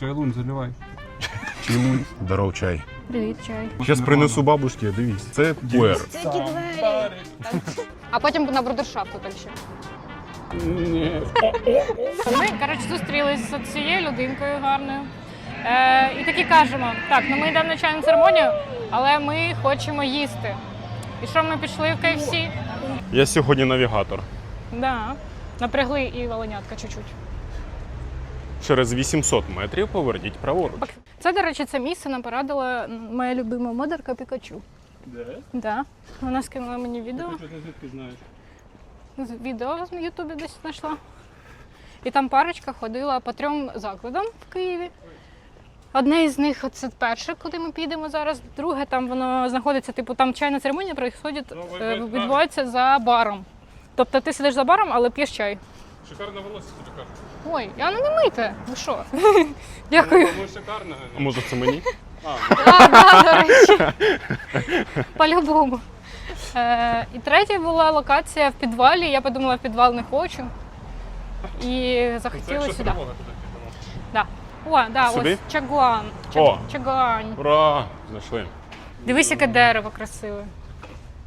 Чайлун заливай. Чилуй. Здоров чай. Привіт, чай. Зараз принесу бабушці, дивись. Це пуер. Які двері. А потім на брудершафту так ще. Ми, коротше, зустрілися з цією людинкою гарною. Е, і таки кажемо: так, ну ми йдемо на чайну церемонію, але ми хочемо їсти. І що ми пішли в KFC? Я сьогодні навігатор. Да. Напрягли і волонятка чуть-чуть. Через 800 метрів поверніть праворуч. Це, до речі, це місце нам порадила моя любима модерка Пікачу. Де? Да. Вона скинула мені відео. Що ти звідки знаєш? з- відео в Ютубі десь знайшла. І там парочка ходила по трьом закладам в Києві. Одне із них це перше, куди ми підемо зараз. Друге, там воно знаходиться, типу, там чайна церемонія проходить, е, відбувається за баром. Тобто ти сидиш за баром, але п'єш чай. Шикарне волосся тобі кажуть. Ой, я ну не мийте. Ви що? Дякую. Ну, шикарне. А може це мені? А, да, до речі. По-любому. Е, і третя була локація в підвалі. Я подумала, в підвал не хочу. І захотіла сюди. Да. О, да, Сюди? ось чагуан. О. Чагуань. Ура! Знайшли. Дивись, яке дерево красиве.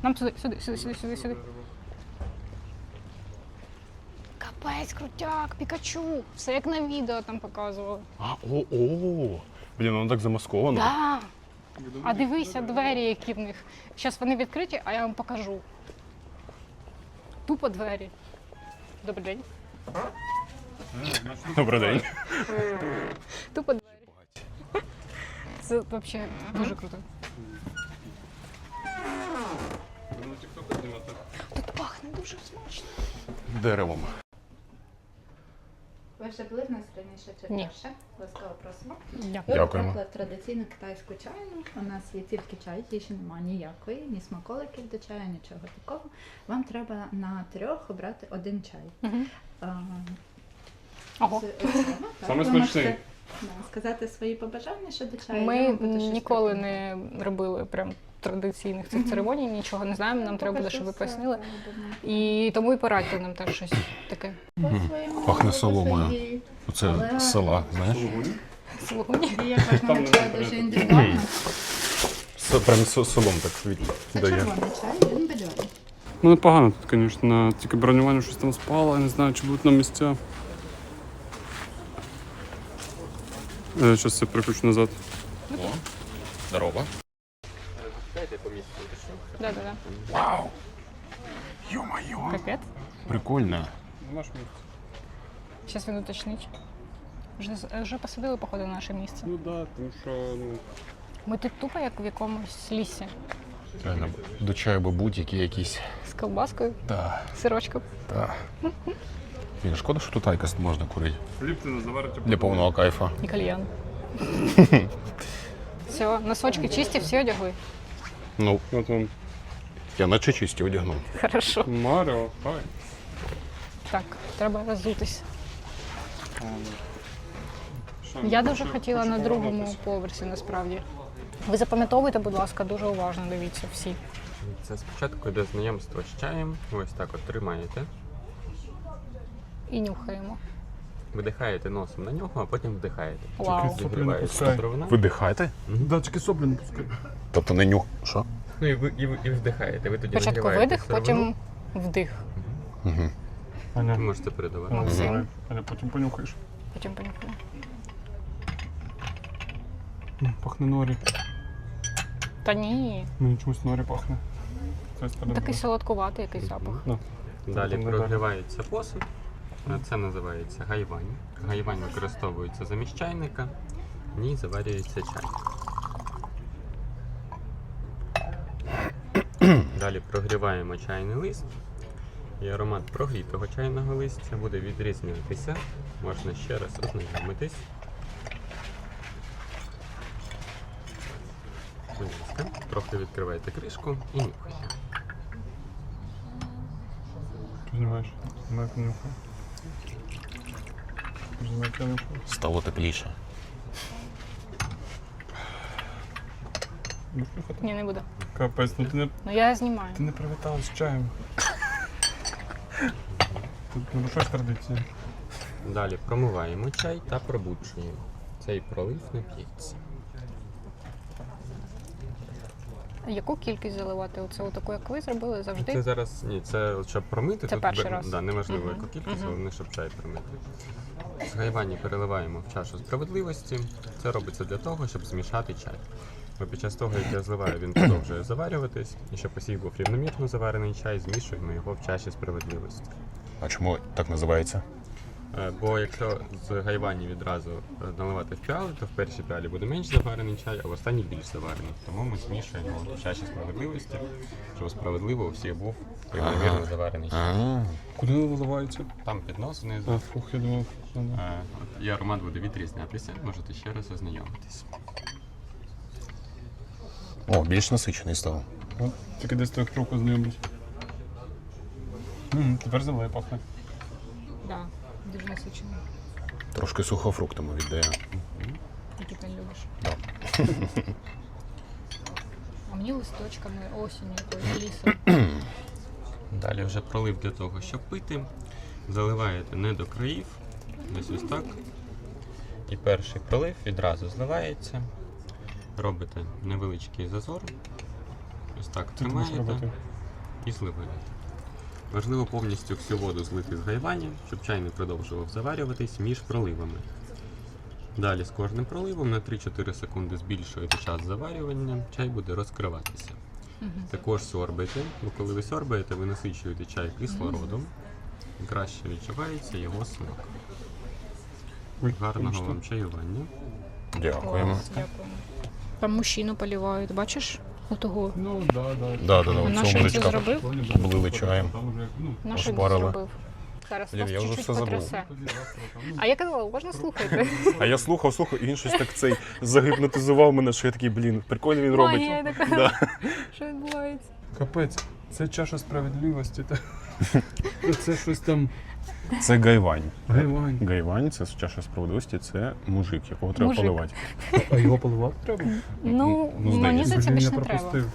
Нам сюди, сюди, сюди, сюди, сюди, сюди. Капець, крутяк, Пікачу. Все як на відео там показували. А, о, о. Блін, воно так замасковано. Да. А дивися двері, які в них. Зараз вони відкриті, а я вам покажу. Тупо двері. Добрий день. Добрий день. Тупо двері. Це взагалі дуже круто. Тут пахне дуже смачно. Деревом. Ви вже були в нас раніше чи Ні. вперше? Ласкаво просимо. Дякую. Ви Дякуємо. традиційну китайську чайну. У нас є тільки чай, їжі немає ніякої, ні смаколиків до чаю, нічого такого. Вам треба на трьох обрати один чай. Мгм. А, Ого. з усього, так. Саме Ви смачний. можете, да, сказати свої побажання щодо чаю. я Ми вам буду щось ніколи не робили прям традиційних цих церемоній, нічого не знаємо. Нам треба буде, щоб ви пояснили. І тому і порадьте нам теж щось таке. Пахне соломою. Оце з села, знаєш? Дуже. Прям с- селом так дає. Ну непогано тут, звісно. Тільки бронювання щось там спало, я не знаю, чи будуть нам місця. Зараз все прикручу назад. О, Здорово. Да, да, да. Вау! Ё-моё! Капець. Прикольно. Зараз він уточнить. Вже, вже посадили, походу, на наше місце. Ну да, тому що ну, Ми тут тупо як в якомусь лісі. Реально, до чаю би будь-які якісь. З колбаскою, Да, сирочком. да. Блін, шкода, що тут айкос можна курити. Ліптина заварити. Для повного кайфа. І кальян. Все, носочки чисті, всі одягли. Ну, От вам я наче чисті одягнув. Хорошо. Маріо, хай. Так, треба розутись. Я дуже хотіла на другому поверсі, насправді. Ви запам'ятовуйте, будь ласка, дуже уважно дивіться всі. Це спочатку йде знайомство з чаєм. Ось так от тримаєте. І нюхаємо. Видихаєте носом на нього, а потім вдихаєте. Вау. Зігрівається пускай. дровина. Да, тільки соплі не пускай. Тобто не нюх. Що? Ну і ви і, ви- і вдихаєте. Ви тоді Спочатку нагріваєте видих, сировину. потім вдих. Угу. Ви Аня, можете передавати. Максим. Аня, потім понюхаєш. Потім понюхаємо. М, Пахне норі. Та ні, Мені чомусь норі пахне. Це такий солодкуватий якийсь запах. Ну, Далі Потім прогрівається посуд. А Це називається гайвань. Гайвань використовується замість чайника. В ній заварюється чай. Далі прогріваємо чайний лист. І аромат прогрітого чайного листя буде відрізнятися. Можна ще раз ознайомитись. Будь ласка, трохи відкривайте кришку і нюхайте. Знімаєш? Стало тепліше. Ні, не буду. Капець, ну ти не, Ну я знімаю. ти не привітала з чаєм. Тут нарушаєш традиції. Далі промиваємо чай та пробуджуємо. цей пролив не п'ється. Яку кількість заливати? Оце таку, як ви зробили завжди? Це зараз ні, це щоб промити. Це тут перший бе- раз. Да, неважливо, Мгм. яку кількість, Мгм. головне, щоб чай промити. Згайвання переливаємо в чашу справедливості. Це робиться для того, щоб змішати чай. Бо під час того, як я зливаю, він продовжує заварюватись, і щоб усіх був рівномірно заварений чай, змішуємо його в чаші справедливості. А чому так називається? Е, Бо якщо з гайвані відразу е, наливати в піали, то в першій піалі буде менш заварений чай, а в останній більш заварений. Тому ми змішуємо в чаші справедливості, щоб справедливо у всіх був рівномірно заварений чай. Куди виливається? Там піднос внизу. А, фух, я думав. Е, І аромат буде відрізнятися, можете ще раз ознайомитись. О, більш насичений став. Тільки десь трьох руку знайомить. М, Тепер землею пахне. Да, дуже насичений. Трошки сухофруктами віддає. Ти любиш. Да. А мені листочками осінню, якоюсь лісом. Далі вже пролив для того, щоб пити. Заливаєте не до країв, десь ось так. І перший пролив відразу зливається. Робите невеличкий зазор. Ось так тримаєте і зливаєте. Важливо повністю всю воду злити з гайвані, щоб чай не продовжував заварюватись між проливами. Далі з кожним проливом на 3-4 секунди збільшуєте час заварювання, чай буде розкриватися. Також сорбайте, бо коли ви сорбаєте, ви насичуєте чай кислородом і краще відчувається його смак. Гарного вам чаювання. Дякуємо. Дякуємо. Там мужчину полівають, бачиш? Отого. Ну, да, да. Да, да, да, наш це дичка. зробив? Облили чаєм. Наш Ошпарили. зробив. Зараз Блін, я вже чуть-чуть все забув. потрясе. ну, А я казала, уважно слухайте. А я слухав, слухав, і він щось так цей загипнотизував мене, що я такий, блін, прикольно він робить. Магія така. Да. Що відбувається? Капець, це чаша справедливості. Та... Це щось там. Це гайвань. Гайвань. Гайвань це чаша справедливості, це мужик, якого треба Мужик. поливати. А його поливати треба? Ну, ну, мені здається. здається, більше не треба. пропустив.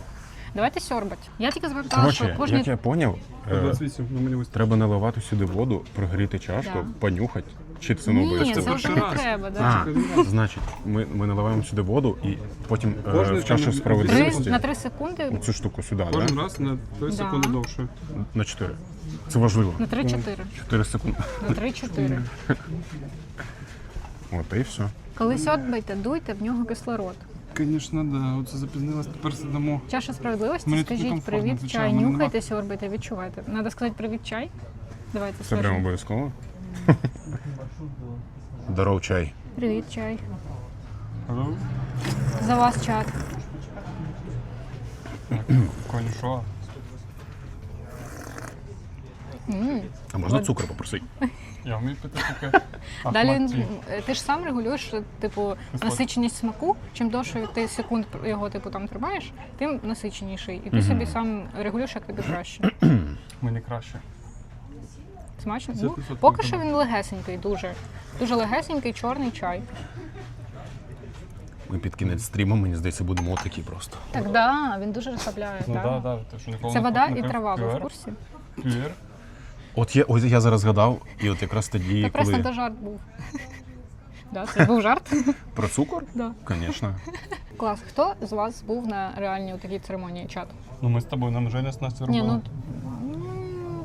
Давайте сьорбать. Я тільки звертала, що кожні як я поняв, е, 28, ну мені ось треба наливати сюди воду, прогріти чашку, Да. понюхати. Чи це не Ні, обов'язково? це вже не раз. треба, да. А, значить, ми, ми наливаємо сюди воду і потім е, Кожний в чашу там Три, справедливості на три секунди, цю штуку сюди, Кожен да? раз на 3 Да. секунди довше. на 4. Це важливо. на три-чотири. 4 секунди. На три-чотири. От і все. Коли сьорбайте, дуйте в нього кислород. Звісно, да. Оце запізнилась, тепер сидимо. Чаша справедливості, Мені тут скажіть некомфортно, привіт, звичайно, чай, мене нема- нюхайте, сьорбайте, відчувайте. Надо сказати привіт, чай. Давайте Це прямо скажемо. обов'язково. Здоров чай. Привіт, чай. Алло? За вас чат. Коні, що? А можна цукор попросити? Я вмію пити таке. Далі ти ж сам регулюєш типу насиченість смаку. Чим довше ти секунд його типу там тримаєш, тим насиченіший. І ти собі сам регулюєш, як тобі краще. Мені краще. Смачно? Ну, поки що він легесенький, дуже. Дуже легесенький чорний чай. Ми під кінець стріму, мені здається, будемо отакі просто. Так, да, він дуже розслабляє. Ну да. Що Це вода і трава, ви в курсі? Кювер? От я, ось я зараз згадав, і от якраз тоді, Це просто коли то жарт був. Да, це був жарт. про цукор, Да. звісно. Клас. Хто з вас був на реальній такій церемонії чат? Ну ми з тобою, нам Женя з Настю Ні, ну м,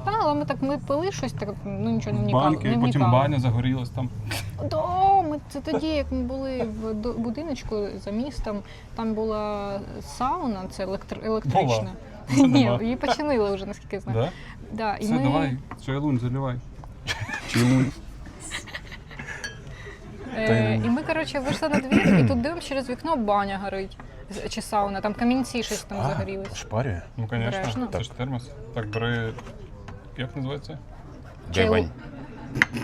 та, але ми так ми пили щось, так ну нічого не вникали. Банки, не потім вникали. баня загорілась там. Да, ми це тоді, як ми були в до- будиночку за містом, там була сауна, це електр, електрична. Вже Ні, нема. її починили вже, наскільки я знаю. Да? Да, і Все, ми, давай, чайлунь, заливай. Чилуй. е, і ми, коротше, вийшли на двір, і тут дивимося через вікно баня горить. З- Чи сауна, там камінці щось там А, загорілись. шпарює? Ну, Бережно. звісно, це ж термос. Так, бери. Як називається? Чайлу- Гайвань.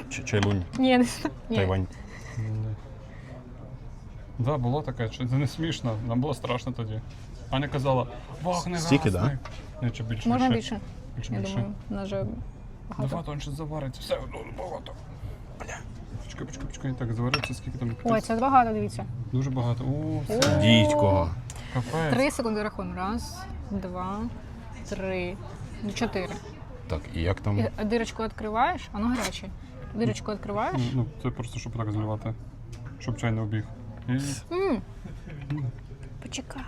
Ч- Чайлунь. Ні, не знаю. Ні. Тайвань. Так, да, було таке, що це не смішно, нам було страшно тоді. Аня казала, вах, не Стільки, гасни. Ні, чи більше? Можна ще? більше? Більше, Я більше. думаю, у нас же багато. Давай, то він щось завариться. Все, ну, багато. Бля. Почекай, почекай, почекай. Так, завариться скільки там? Ой, це багато, дивіться. Дуже багато. О, все. Дідько. Три секунди рахуємо. Раз, два, три, ну, чотири. Так, і як там? І дирочку відкриваєш, воно гаряче. Дирочку відкриваєш, Ну, це просто щоб так зливати. Щоб чай не обіг. І М. Почекай.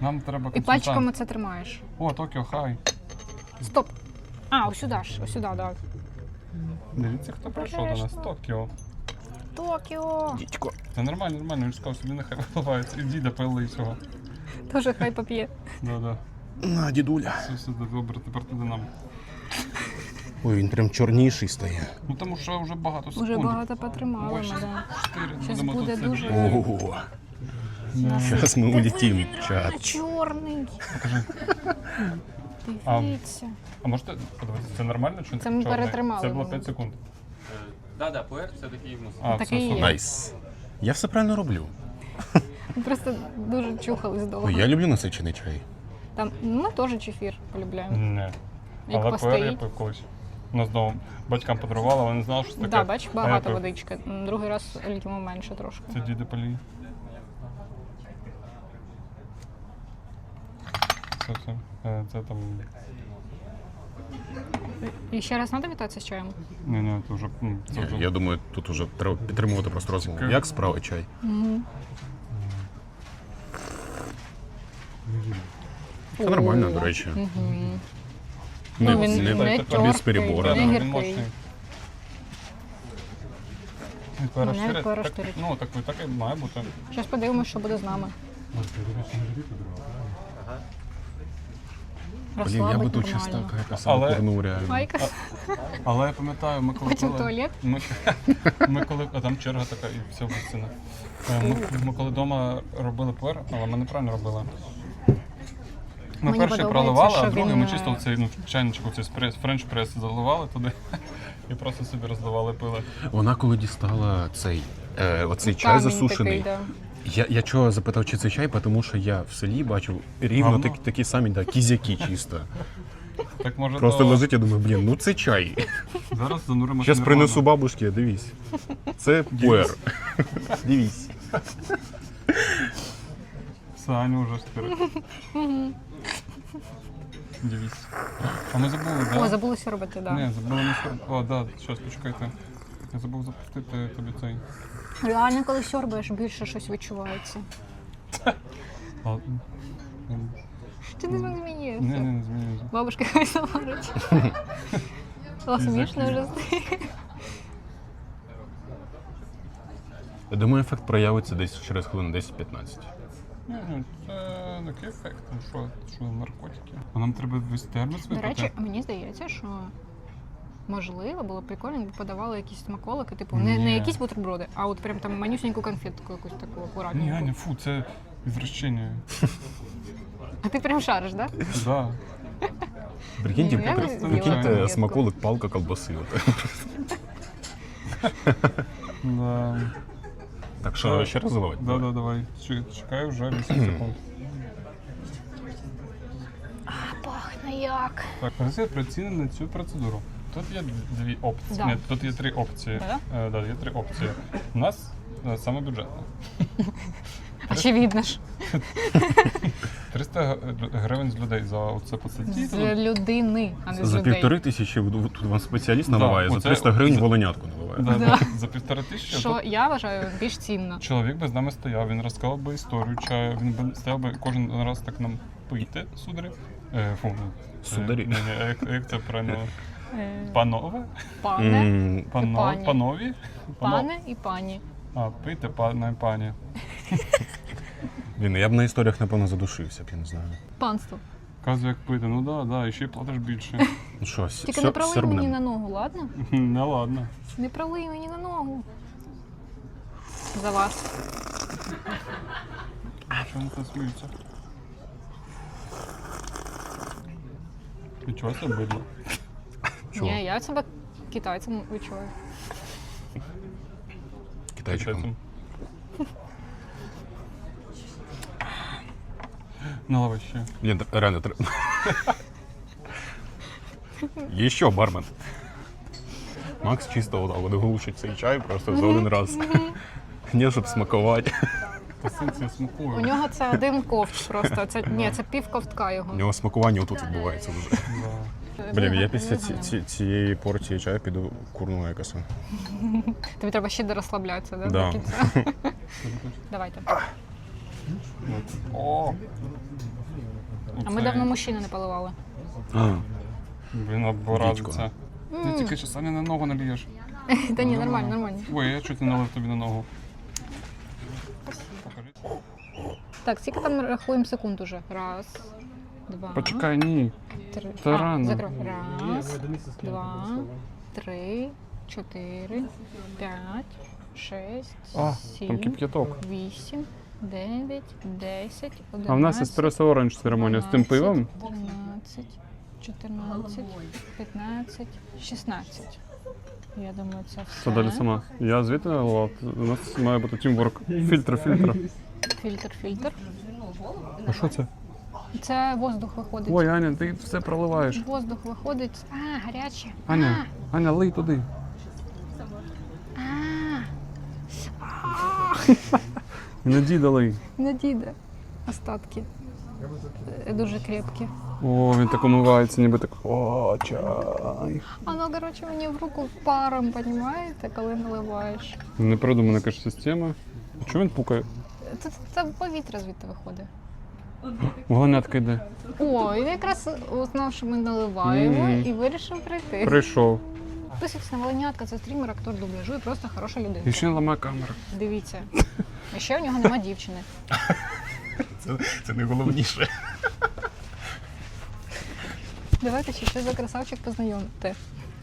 Нам треба І консультант. пальчиками це тримаєш. О, Токіо Хай. Стоп. А, ось сюди ж, ось сюди, да. Дивіться, хто прийшов до нас. Обережно. Токіо. Токіо. Дідько. Це нормально, нормально, він ж сказав, собі нехай виливається. І діда пили цього. Дуже хай поп'є. Да-да. На, дідуля. Все, все, добре, тепер туди нам. Ой, він прям чорніший стає. Ну тому що вже багато секунд. Уже багато потримали ми, да. Чотири. Щас Будемо буде тут дуже- сидіти. Ого. Зараз ми чат. чорний. А. Дивіться. А можете подивитися, це нормально чи Це ми перетримали, Це було ну. 5 секунд. Да-да, пуер це такий мусор. А, Такий все, є. Найс. Я все правильно роблю. Ми Просто дуже чухались довго. Ой, я люблю насичений чай. Там ми теж чефір полюбляємо. Ні. Як Але пуер я постоїть. пив колись. У нас вдома батькам подарували, вони не знали, що це таке. Да, бач, А я багато пив. водички. М, Другий раз літимо менше трошки. Це діди полі. Все. Е, Це там. І ще раз треба вітатися з чаєм? Ні, ні, це вже. Це вже... Я думаю, тут уже треба підтримувати просто розмову. Чекаю. Як справа чай? Це нормально, до речі. Не, Ну, він не, не не тёркий, без перебору. не він гіркий. мощний. Мене так, ну, так, так і має бути. Зараз подивимось, що буде з нами. Блін, я би тут щас нормально. так Але- курнув реально. Майка. Але я пам'ятаю, ми коли Потім пили- туалет? Ми, ми коли, а там черга така і все висина. Ми, ми коли вдома робили пуер, але ми неправильно робили. Ми Мені перший подобається, проливали, а що другий він, ми е, чисто цей ну, чайничок, цей спрес, френч прес заливали туди і просто собі розливали пили. Вона коли дістала цей, е, оцей чай Камінь засушений. такий, да. Я, я чого запитав, чи це чай, тому що я в селі бачив рівно Говно. такі, такі самі да, кізяки чисто. Так може Просто то... лежить, я думаю, блін, ну це чай. Зараз зануримося. Зараз принесу бабушки, дивись. Це пуер. Дивись. Саня вже скоро. Дивіться. А ми забули, так? О, забулося робити, так. Да. забули не сор... О, да, щас, почекайте. Я забув запустити тобі цей. Реально, коли сьорбаєш, більше щось відчувається. Ти не змінюєшся. Ні, ні, не змінюється. Бабушка хай заварить. Смішно вже стає. Я думаю, ефект проявиться десь через хвилин 10-15. Ні, ні, це такий ефект. Що, що наркотики? А нам треба весь терміс До речі, мені здається, що можливо було б прикольно, якби подавали якісь смаколики, типу, не, не Ні. якісь бутерброди, а от прям там манюсеньку конфетку якусь таку Ні, акуратненьку. Аня, фу, це извращення. А ти прям шариш, так? Да? Да. Прикиньте, я при- не прикиньте смаколик, палка, колбаси. Да. Так що ще раз заливати? Да, да, давай. Ч- Чекаю вже 8 секунд. Пахне як. Так, розгляд приціни на цю процедуру. Тут є дві опції. Да. Ні, тут є три опції. Да? Е, да, є три опції. У нас е, саме бюджетна. Очевидно ж. 300 г- гривень з людей за оце посидіти. З людини, а не з За людей. півтори тисячі тут вам спеціаліст Да, за оце- 300 гривень за- волонятку наливає. Да, Да. За півтори тисячі. Що тут я вважаю більш цінно. Чоловік би з нами стояв, він розказав би історію чаю, він би стояв би кожен раз так нам пийте, сударі. Е, фу, ну, це- Сударі. Ні, ні, як, як це правильно? Е, Панове? Пане, М, Пано, пані. Панові? Пано- пане і пані. А, пийте, пане, пані. Блін, я б на історіях, напевно, задушився б, я не знаю. Панство. Казу, як пити. Ну да, да, і ще й платиш більше. Ну що, с- Тільки сьор- не пролий сьорбнем? мені на ногу, ладно? Не ладно. Не пролий мені на ногу. За вас. Що вони це сміються? Нічого себе бидло. Чого? Ні, я себе китайцем відчуваю. Китайчиком. Наливай ще. Блін, реально треба. Є бармен? Макс чисто отак от глушить цей чай просто за один раз. Не, щоб смакувати. Та смакую. У нього це один ковш просто. Це ні, це пів ковтка У його. нього смакування отут відбувається вже. Да. Блін, я після ці, ці, цієї порції чаю піду курну екоса. Тобі треба ще дорозслаблятися, да? Да. До кінця. Давайте. О! А ми давно мужчини не поливали. Блін, образиться. Ти тільки що Саня на ногу налієш. Та ні, нормально, нормально. Ой, я чуть не налив тобі на ногу. Так, скільки там рахуємо секунд уже? Раз, два, Почекай, ні. три. Та А, рано. закрой. Раз, два, три, чотири, п'ять, шесть, А, сім, там кип'яток. вісім, дев'ять, десять, одинадцять. А в нас еспресо оранж церемонія з тим пивом. 13, 14, 15, 16. Я думаю, це все. Що далі сама? Я звідти наливав. У нас має бути тімворк. Фільтр, фільтр. Фільтр, фільтр. А що це? Це воздух виходить. Ой, Аня, ти все проливаєш. Воздух виходить. А, гаряче. Аня, Аня, лий туди. А, Не діда лий. не діде. Остатки. Дуже крепкі. О, він так умивається, ніби так. О, чай. Воно, коротше, мені в руку паром, понімаєте, коли наливаєш. Не продумана, каже, система. Чого він пукає? Це, це повітря звідти виходить. Волонятка йде. О, він якраз узнав, що ми наливаємо Мгм. і вирішив прийти. Прийшов. На Волонятка, це стрімер, актор дубляжу і просто хороша людина. І ще не ламає камеру. Дивіться. А ще у нього нема дівчини. Це, це найголовніше. Давайте ще що за красавчик познайомити.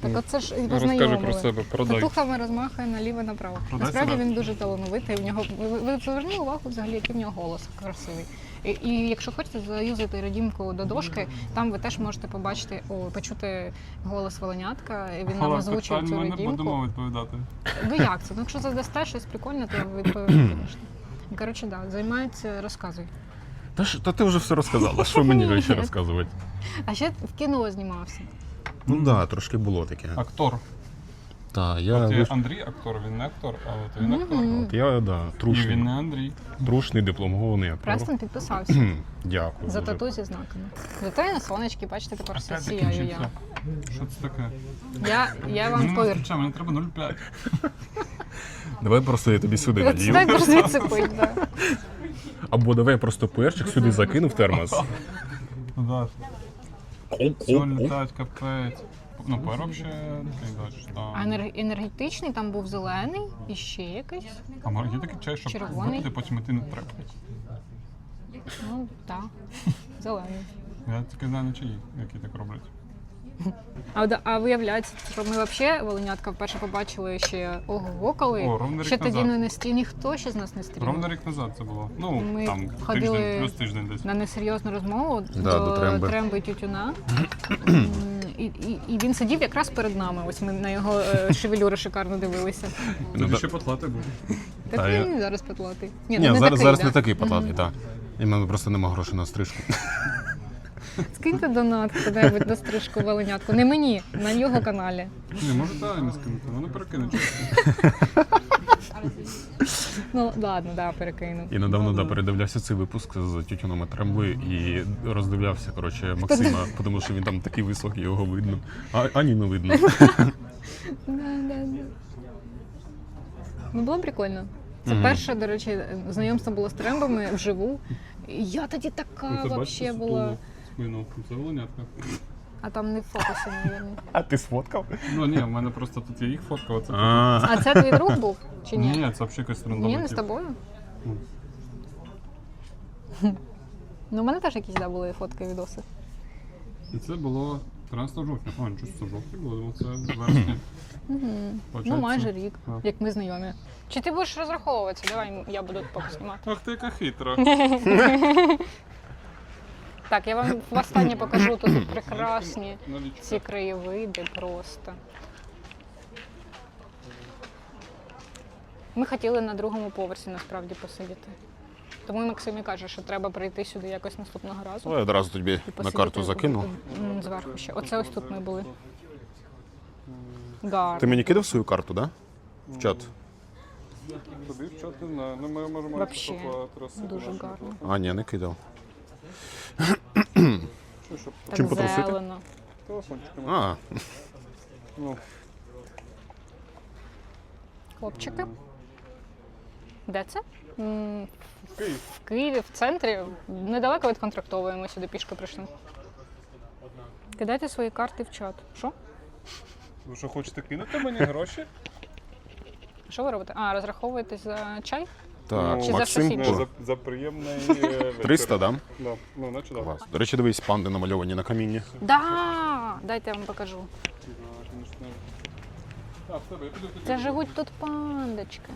Так оце ж і Розкажи познайомили. про себе, продай. Татухами розмахує наліво направо. Продай Насправді себе. він дуже талановитий. У нього ви, ви, ви звернули увагу взагалі, який в нього голос красивий. І, і якщо хочете заюзати радімку до дошки, там ви теж можете побачити, о, почути голос волонятка. і Він нам озвучує цю радімку. відповідати. Ну як це? Ну якщо задасте щось прикольне, то відповім, звісно. Коротше, да, займається, розказуй. Та, ж- та ти вже все розказала. Що мені ще розказувати? А ще в кіно знімався. Ну так, да, трошки було таке. Актор. Так, я, От є виш- Андрій актор, він не актор, а от він актор. От я да, трушний, він не Андрій. трушний дипломований актор. Престон підписався. Дякую. За дуже. тату зі знаками. Зато я на сонечки, бачите, тепер все Опять сіяю закінчився. я. Що це таке? Я, я вам Мені не повір. вистачає, мені треба 0,5. Давай просто я тобі сюди надію. Дай б звідси пить, да. Або давай я просто перчик сюди закину в термос. Ну да, Оп, все оп, оп. літають, капець. Ну, пер вообще такий, да, А там. енер- енергетичний там був зелений і ще якийсь. А може є такий чай, щоб Червоний. випити, потім іти не треба. Ну, так. Зелений. Я тільки знаю на чаї, які так роблять. А, да- а виявляється, що ми взагалі Волонятка вперше побачили ще ого коли. О, ровно рік ще тоді назад. не нести ніхто ще з нас не стрімав. Ровно рік назад це було. Ну, Ми там ходили тиждень, плюс тиждень десь. на несерйозну розмову Да, до Тремби. Тремби Тютюна. І, і, він сидів якраз перед нами. Ось ми на його е, шевелюри шикарно дивилися. Ну, Тоді ще потлати був. Так Та він я- зараз потлатий. Ні, ну, не зараз, такий, зараз да. не такий потлатий, так. І в мене просто нема грошей на стрижку. Скиньте донат куди-небудь на стрижку Волонятку. Не мені, на його каналі. Ні, може та не скинути, воно перекине. Ну ладно, да, перекину. І недавно да, передивлявся цей випуск з тютюном і і роздивлявся коротше, Максима, тому що він там такий високий, його видно. А Ані не видно. Да, да, да. Ну було прикольно. Це перше, до речі, знайомство було з трембами вживу. Я тоді така вообще була. спину. Це волонятка. А там не в фокусі, мабуть. А ти сфоткав? Ну ні, в мене просто тут є їх фотка, оце. А, А це твій друг був? Чи ні? Ні, це взагалі якось рандомно. Ні, не з тобою? Ну, у мене теж якісь да, були фотки, відоси. І це було 13 жовтня. А, нічого, це в жовтні було, думав, це в вересні. Угу. Ну, Получається. майже рік, Так. як ми знайомі. Чи ти будеш розраховуватися? Давай я буду поки знімати. Ах ти яка хитра. Так, я вам востаннє покажу тут прекрасні Налічка. ці краєвиди просто. Ми хотіли на другому поверсі насправді посидіти. Тому Максим і каже, що треба прийти сюди якось наступного разу. я одразу тобі і на посидіти карту закинув. м, Зверху ще. Оце ось тут ми були. Гарно. Ти мені кидав свою карту, так? Да? В чат. Тобі в чат не знаю. Ну, ми можемо Вообще. Дуже гарно. А, ні, не кидав. Що, щоб Так Чим потрусити? зелено. телефончиками. А, Ну, Хлопчики. Де це? М, Київ. В Києві, в центрі. Недалеко від контрактової. Ми сюди пішки прийшли. Кидайте свої карти в чат. Що? Ви що хочете кинути мені гроші? Що ви робите? А, розраховуєтесь за чай? Так, Чи за щось інше? За, за приємний е, вечір. 300, да? Да. Ну, наче да. Клас. До речі, дивись, панди намальовані на камінні. Да! Дайте я вам покажу. А, в тебе, я піду, піду. Це живуть тут пандочки.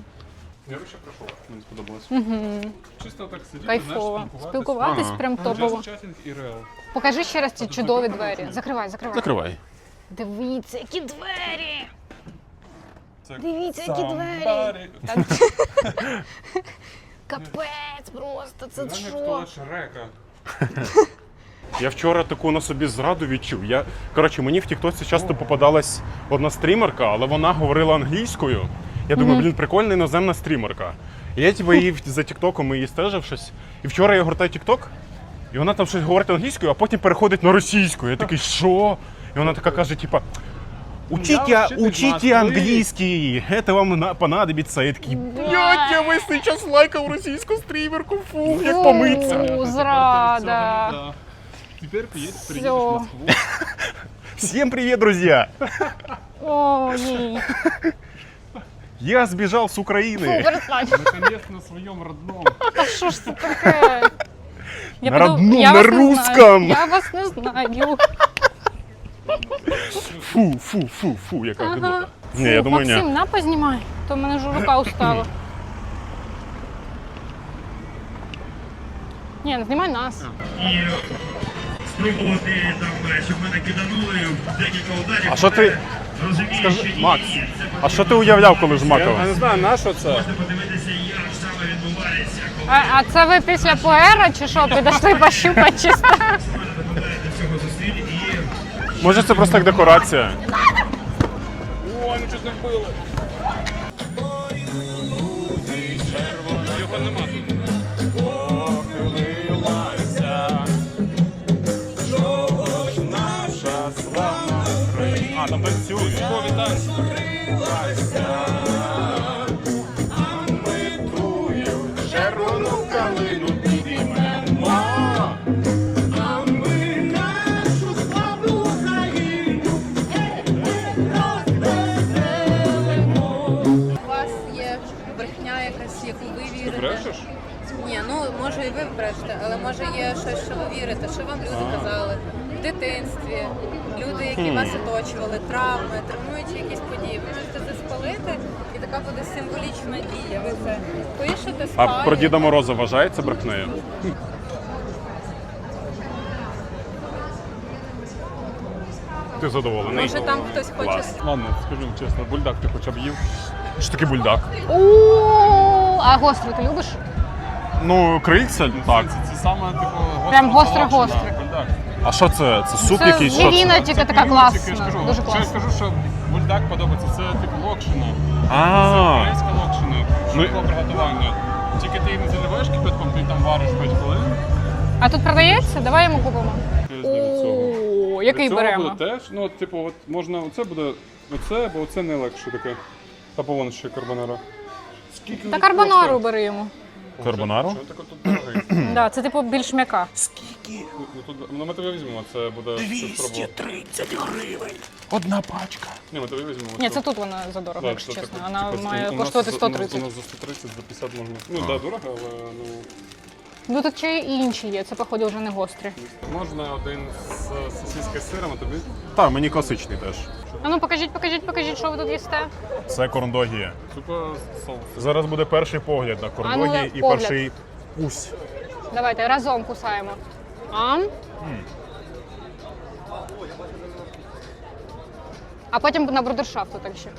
Я ще пройшов, мені сподобалось. Угу. Чисто так сидіти, Кайфово. знаєш, Спілкуватись Ага. прям топово. Just chatting і реал. Покажи ще раз ці чудові двері. Закривай, закривай. Закривай. Дивіться, які двері! Це Дивіться, які двері! Капець просто, це що? Шрека. Я вчора таку на собі зраду відчув. Я, коротше, мені в Тіктоці часто попадалась одна стрімерка, але вона говорила англійською. Я думаю, блін, прикольна іноземна стрімерка. І я типу, її за Тіктоком її стежив щось. І вчора я гортаю Тікток, і вона там щось говорить англійською, а потім переходить на російську. Я такий, що? І вона така каже, типа. Учите, Я вчитель учите Москви». англійський, це вам на- понадобиться. Я такий, блядь, я весь цей час лайкав російську стрімерку, фу, як помиться. Фу, зрада. Да. Тепер приїдеш, Всё. приїдеш в Москву. Всем привет, друзья! О, ні. Я сбежал с Фу, Украины. перестань. Наконец на своєму родному. Та що ж це таке? Я На подум- родном, я на вас не знаю. русском. Я вас не знаю. Фу, фу, фу, фу, яка Ага. гидота. Ні, я думаю, ні. Максим, на познімай, то в мене ж рука устала. Ні, не знімай нас. і спробувати там, щоб мене киданули декілька ударів. А що ти, Розумію, скажи, що ні, Макс, це а що ти уявляв, коли Я жмакав? не знаю, на що це? можна подивитися, як саме відбувається, коли А, а це ви після поера чи що? Підійшли пощупати чисто? Може це просто як декорація? О, нічого не вбили. Його нема тут. А, там танцюють. Військові танці. Може і ви брешете, але може є щось, що ви вірите, що вам люди казали в дитинстві, люди, які вас оточували, травми, травмуючі якісь події. Ви можете це спалити, і така буде символічна дія. Ви це пишете, А про Діда Мороза вважається брехнею? Ти задоволений? Може там хтось хоче Клас. Ладно, скажи чесно, бульдак ти хоча б їв. Що таке бульдак? О, А гостро ти любиш? Ну, крильця, так. Це, це саме типу Прям Бульдак. А що це? Це суп Це якийсь? Що це? звіріна тільки така Тільки я ж класна. кажу, Дуже що я класна. скажу, що бульдак подобається, це типу локшина. А, Українська локшина, Ну, швидкого приготування. Тільки ти її не заливаєш кипятком, ти там вариш 5 хвилин. А тут продається? Давай йому купимо. Цього. О, який цього беремо? буде теж, ну, типу, от можна оце буде оце, бо оце не легше таке. Та повон ще карбонара. Скільки Та карбонару бери йому. Карбонару? Чого таке тут дорогий? Да, це типу більш м'яка. Ну, тут, ну ми тебе візьмемо, це буде щось спробувати. 230 гривень. Одна пачка. Ні, ми тобі візьмемо. Ні, це. тут вона задорого, Да, якщо це чесно. таке, Вона типу, має у нас коштувати за- 130. У нас за 130, за 50 можна. Ну, так, да, дорого, але ну. Ну тут ще й інші є, це походу вже не гострі. Можна один з сосиски з сиром, а тобі? Так, мені класичний теж. А ну покажіть, покажіть, покажіть, що ви тут їсте. Це корндогі. Зараз буде перший погляд на А корндогі ну, і погляд. перший ус. Давайте разом кусаємо. Ам. А потім на брудершафту так ще.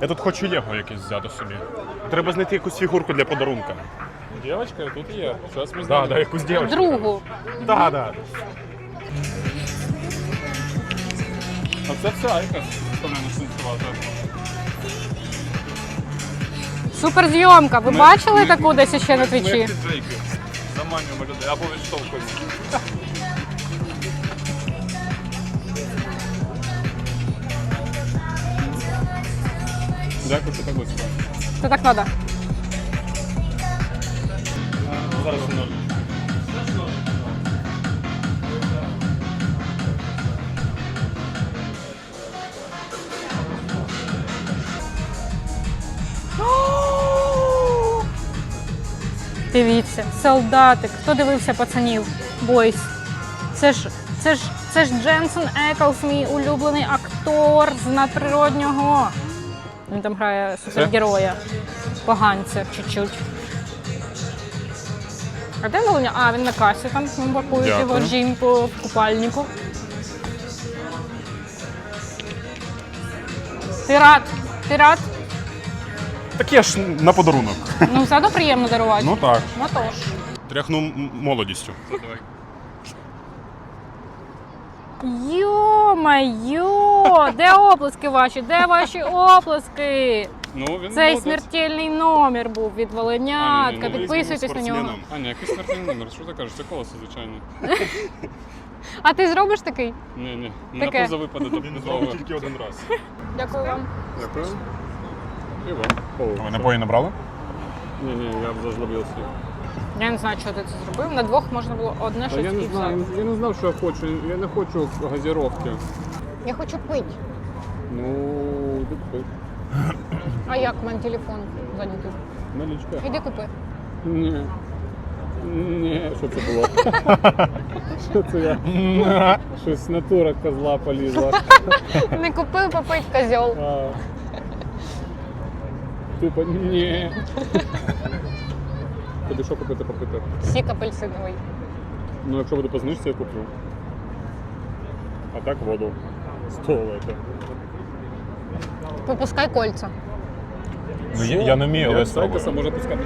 Я тут хочу Лего якесь взяти собі. Треба знайти якусь фігурку для подарунка. Девочка, тут є. Зараз ми Да, да, якусь дівчинку. Другу. Да, да. А це все Айка, що мене станцювати. Суперзйомка. Ви бачили таку десь ще на твічі? як ці. Заманюємо людей або відштовхуємо. Дякую, що так близько. Це так треба. Зараз. Дивіться, солдатик. Хто дивився пацанів? Бойс. Це ж, це ж, це ж Дженсен Еклс, мій улюблений актор з надприроднього. Він там грає супергероя. Поганця чуть-чуть. А де Володя? А, він на касі там він пакує його жінку в купальнику. Ти рад? Ти рад? Так я ж на подарунок. Ну, все одно приємно дарувати. Ну так. Ну тож. Тряхну м- молодістю. Йо-майо! Де оплески ваші? Де ваші оплески? Ну, він Цей молодець. смертельний номер був від А, Волинятка. ні, ні, ну, Підписуйтесь на нього. спортсменом. А, ні, який смертельний номер? Що ти кажеш? Це колесо, звичайно. А ти зробиш такий? Ні, ні. На Таке. пузо випаде до Він зробить тільки один раз. Дякую вам. Дякую. І вам. Ви напої набрали? Ні, ні, я б зажлобився. Я не знаю, що ти це зробив. На двох можна було одне Та щось я не і все. знаю, я не знав, що я хочу. Я не хочу газіровки. Я хочу пити. Ну, іди А як в мене телефон зайнятий? Налічка. Іди купи. Ні. Ні, що це було? Що це я? Щось натура козла полізла. Не купив попить козьол. А. Тупо ні. Тобі що купити попити? Сік апельсиновий. Ну, якщо буде по знижці, я куплю. А так воду. З туалету. Попускай кольця. Ну, я, я не вмію, але Я спробую. Може пускати.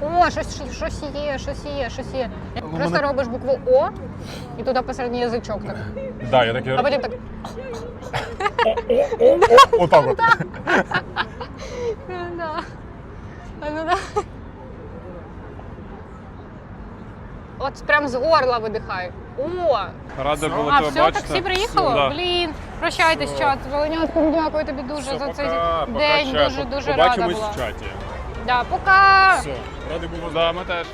О, щось, щось- щось є, щось є, щось є. Просто робиш букву О і туди посередині язичок так. Да, я таке. А потім так. Отак от. Да. А, ну да. От прям з горла видихай. О! Рада було А, тебе все, бачити. таксі приїхало? Да. Блін, прощайтесь, чат. Волонятку, дякую тобі дуже Все, за цей пока, пока, день. чат. Дуже дуже рада Побачимось була. в чаті. Да, пока! Все, радий був Да, ми теж.